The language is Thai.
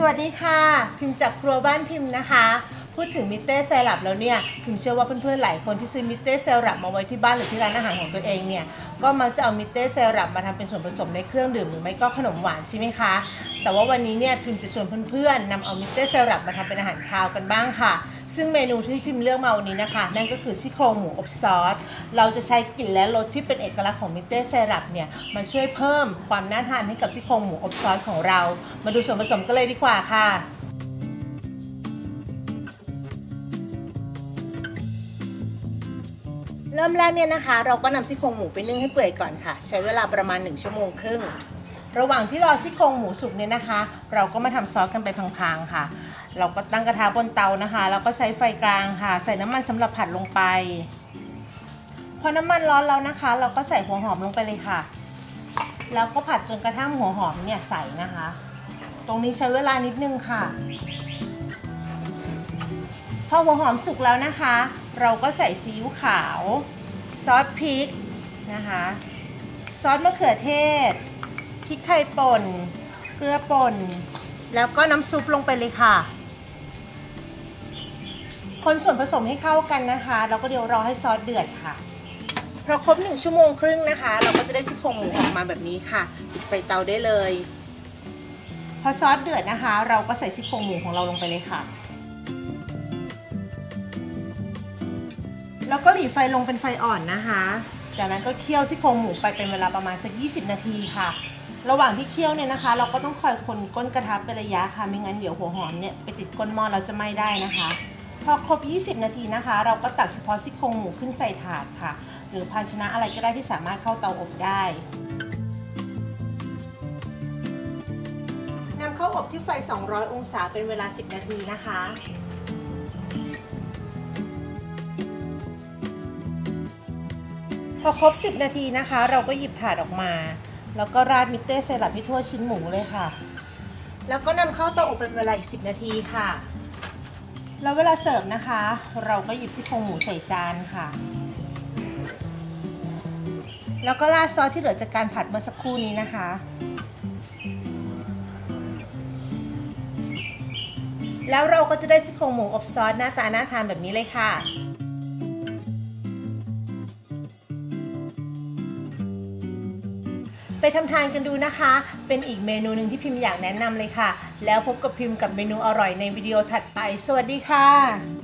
สวัสดีค่ะ พิมพ์จากครัวบ้านพิมพ์นะคะ พูดถึงมิเต้ไซรัปแล้วเนี่ย พิมพ์เชื่อว่าเพื่อนๆหลายคนที่ซื้อมิเต้ไซรัปมาไว้ที่บ้านหรือที่ร้านอาหารของตัวเองเนี่ย ก็มักจะเอามิเต้ไซรัปมาทำเป็นส่วนผสมในเครื่องดื่มหรือไม่ก็ขนมหวานใช่ไหมคะ แต่ว่าวันนี้เนี่ยพิมพ์จะชวนเพื่อนๆนำเอามิเต้ไซรัปมาทำเป็นอาหารคาวกันบ้างค่ะ ซึ่งเมนูที่พิมพ์เลือกมาวันนี้นะคะ นั่นก็คือซี่โครงหมูอบซอส เราจะใช้กลิ่นและรสที่เป็นเอกลักษณ์ของมิเต้ไซรัปเนี่ยมาช่วยเพิ่มความน่าทานให้กับซี่โครงหมูอบซอสของเรา มาดูส่วนผสมกันเลยดีกว่าค่ะเริ่มแรกเนี่ยนะคะ เราก็นำซี่โครงหมูไปนึ่งให้เปื่อยก่อนค่ะ ใช้เวลาประมาณ 1 ชั่วโมงครึ่ง ระหว่างที่รอซี่โครงหมูสุกเนี่ยนะคะ เราก็มาทำซอสกันไปพังๆค่ะ เราก็ตั้งกระทะบนเตานะคะ แล้วก็ใช้ไฟกลางค่ะ ใส่น้ำมันสำหรับผัดลงไป พอน้ำมันร้อนแล้วนะคะ เราก็ใส่หัวหอมลงไปเลยค่ะ แล้วก็ผัดจนกระทั่งหัวหอมเนี่ยใสนะคะ ตรงนี้ใช้เวลานิดนึงค่ะ พอหัวหอมสุกแล้วนะคะ เราก็ใส่ซีอิ๊วขาว ซอสพริกนะคะ ซอสมะเขือเทศ พริกไทยป่น เกลือป่น แล้วก็น้ำซุปลงไปเลยค่ะ คนส่วนผสมให้เข้ากันนะคะ แล้วก็เดี๋ยวรอให้ซอสเดือดค่ะพอครบหนึ่งชั่วโมงครึ่งนะคะ เราก็จะได้ซี่โครงหมูออกมาแบบนี้ค่ะปิดไฟเตาได้เลย พอซอสเดือดนะคะ เราก็ใส่ซี่โครงหมูของเราลงไปเลยค่ะ แล้วก็หลีไฟลงเป็นไฟอ่อนนะคะ จากนั้นก็เคี่ยวซี่โครงหมูไปเป็นเวลาประมาณสัก 20 นาทีค่ะ ระหว่างที่เคี่ยวเนี่ยนะคะ เราก็ต้องคอยคนก้นกระทะเป็นระยะค่ะไม่งั้นเดี๋ยวหัวหอมเนี่ยไปติดก้นหม้อเราจะไหม้ได้นะคะ พอครบ 20 นาทีนะคะ เราก็ตักเฉพาะซี่โครงหมูขึ้นใส่ถาดค่ะ หรือภาชนะอะไรก็ได้ที่สามารถเข้าเตาอบได้นำเข้าอบที่ไฟ 200 องศาเป็นเวลา 10 นาทีนะคะพอครบ 10 นาทีนะคะ เราก็หยิบถาดออกมา แล้วก็ราดมิเต้ไซรัปให้ทั่วชิ้นหมูเลยค่ะ แล้วก็นำเข้าเตาอบเป็นเวลาอีก 10 นาทีค่ะ แล้วเวลาเสิร์ฟนะคะ เราก็หยิบซี่โครงหมูใส่จานค่ะ แล้วก็ราดซอสที่เหลือจากการผัดเมื่อสักครู่นี้นะคะแล้วเราก็จะได้ซี่โครงหมูอบซอสหน้าตาน่าทานแบบนี้เลยค่ะ ไปทำทานกันดูนะคะ เป็นอีกเมนูหนึ่งที่พิมพ์อยากแนะนำเลยค่ะ แล้วพบกับพิมพ์กับเมนูอร่อยในวิดีโอถัดไป สวัสดีค่ะ